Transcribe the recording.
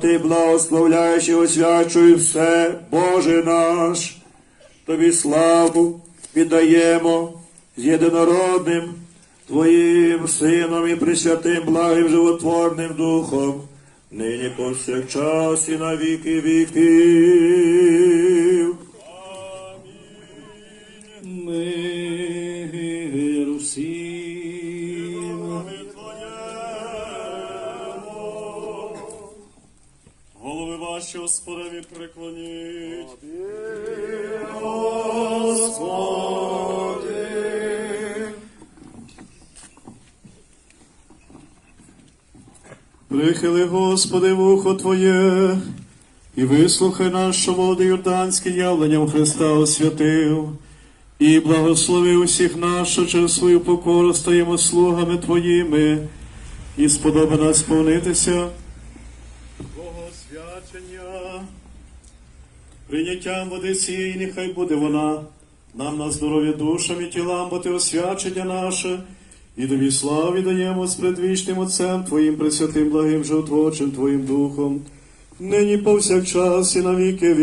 Ти благословляєш і освячуй все, Боже наш. Тобі славу віддаємо з єдинородним Твоїм Сином і Пресвятим благим животворним Духом, нині повсякчас і на віки віків. Мир ваші Господові преклоніть. Прихили, Господи, вухо Твоє, і вислухай нас, що води Йорданське явленням Христа освятив, і благослови усіх нас, що через свою покору стаємо слугами Твоїми, і сподоби нас сповнитися Твого свячення. Прийняттям води цієї, нехай буде вона, нам на здоров'я душам і тілам, бо ти освячення наше, і тобі славі даємо з предвічним Отцем Твоїм пресвятим благим животворчим Твоїм Духом, нині повсякчас і на віки.